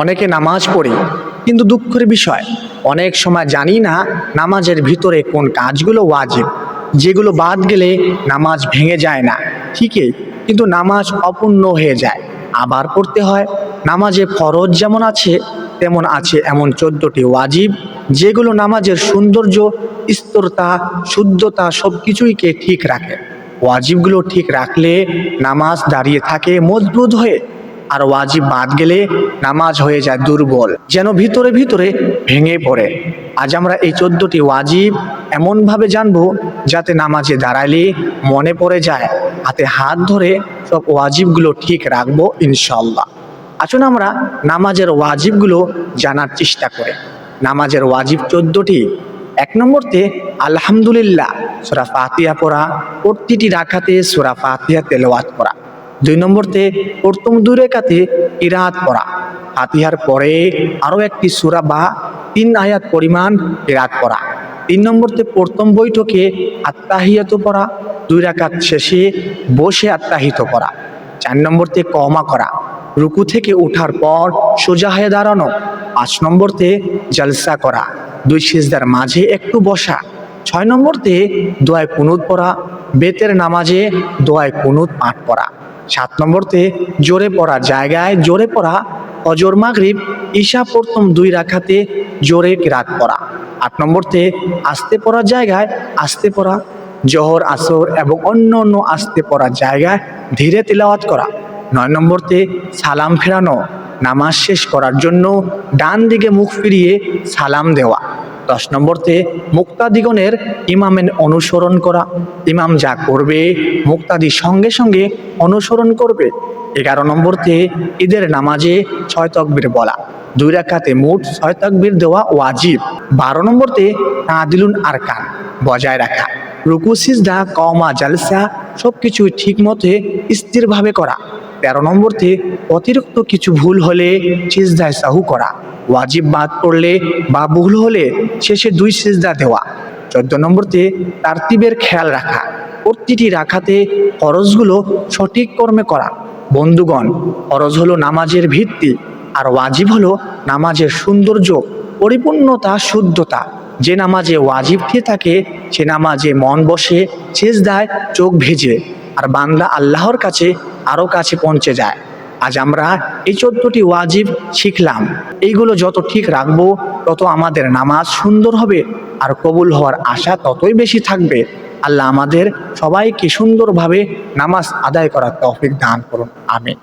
অনেকে নামাজ পড়ি, কিন্তু দুঃখের বিষয়, অনেক সময় জানি না নামাজের ভিতরে কোন কাজগুলো ওয়াজিব, যেগুলো বাদ গেলে নামাজ ভেঙে যায় না, ঠিকই, কিন্তু নামাজ অপূর্ণ হয়ে যায়, আবার পড়তে হয়, নামাজে ফরজ যেমন আছে, তেমন আছে এমন চোদ্দটি ওয়াজিব, যেগুলো নামাজের সৌন্দর্য স্তরতা শুদ্ধতা সব কিছুইকে ঠিক রাখে, ওয়াজিবগুলো ঠিক রাখলে নামাজ দাঁড়িয়ে থাকে মজবুত হয়ে। আর ওয়াজিব বাদ গেলে নামাজ হয়ে যায় দুর্বল, যেন ভিতরে ভিতরে ভেঙে পড়ে। আজ আমরা এই চোদ্দটি ওয়াজিব এমনভাবে জানব, যাতে নামাজে দাঁড়ালে মনে পড়ে যায়, হাতে হাত ধরে সব ওয়াজিবগুলো ঠিক রাখব ইনশাল্লাহ আসুন আমরা নামাজের ওয়াজিবগুলো জানার চেষ্টা করে। নামাজের ওয়াজিব চোদ্দটি, এক নম্বরতে আলহামদুলিল্লাহ, সোরা ফাতিয়া পড়া, প্রতিটি রাখাতে সোরা ফাতিয়া তেলাওয়াত করা। দুই নম্বরতে, প্রথম দুই রেখাতে ইরাত পড়া। ফাতিহার পরে আরও একটি সুরা বা তিন আয়াত পরিমাণ ইরাত পড়া। তিন নম্বরতে, প্রথম বৈঠকে আত্মাহিয়াত পড়া। দুই রাকাত শেষে বসে আত্মাহিত করা। চার নম্বরতে, কমা করা। রুকু থেকে ওঠার পর সোজা হয়ে দাঁড়ানো। পাঁচ নম্বরতে, জলসা করা। দুই সিজদার মাঝে একটু বসা। ছয় নম্বরতে, দোয়ায় কুনুত পড়া। বেতের নামাজে দোয়ায় কুনুত পাঠ করা সাত নম্বরতে জোরে পড়া জায়গায় জোরে পড়া, অজর মাগরিব, ঈশা প্রথম দুই রাখাতে জোরে রাত পড়া। আট নম্বরতে আস্তে পড়ার জায়গায় আস্তে পড়া, জহর, আসর এবং অন্য অন্য আস্তে পড়ার জায়গায় ধীরে তিলাওয়াত করা। নয় নম্বরতে সালাম ফেরানো, নামাজ শেষ করার জন্য ডান দিকে মুখ ফিরিয়ে সালাম দেওয়া। দশ নম্বরতে, মুক্তাদিগণের ইমামের অনুসরণ করা। ইমাম যা করবে, মুক্তাদি সঙ্গে সঙ্গে অনুসরণ করবে। এগারো নম্বরতে, ঈদের নামাজে ছয় তকবির বলা। দুই রাখাতে মোট ছয় তকবির দেওয়া ওয়াজিব। বারো নম্বরতে তাদিলুন আরকান বজায় রাখা। রুকু, সিজদা কমা জালসা সব কিছু ঠিক মতে স্থিরভাবে করা। তেরো নম্বরতে অতিরিক্ত কিছু ভুল হলে সিজদায় সাহু করা। ওয়াজিব বাদ পড়লে বা ভুল হলে শেষে দুই সিজদা দেওয়া। চোদ্দ নম্বরতে তারতিবের খেয়াল রাখা। প্রতিটি রাখাতে খরচগুলো সঠিক কর্মে করা। বন্ধুগণ, ফরজ হলো নামাজের ভিত্তি, আর ওয়াজিব হলো নামাজের সৌন্দর্য, পরিপূর্ণতা, শুদ্ধতা। যে নামাজে ওয়াজিব খেয়ে থাকে, সে নামাজে মন বসে শেষদায় চোখ ভেজে। আর বান্দা আল্লাহর কাছে আরও কাছে পৌঁছে যায়। আজ আমরা এই চোদ্দটি ওয়াজিব শিখলাম। এইগুলো যত ঠিক রাখব, তত আমাদের নামাজ সুন্দর হবে আর কবুল হওয়ার আশা ততই বেশি থাকবে। আল্লাহ আমাদের সবাইকে সুন্দরভাবে নামাজ আদায় করার তৌফিক দান করুন। আমিন।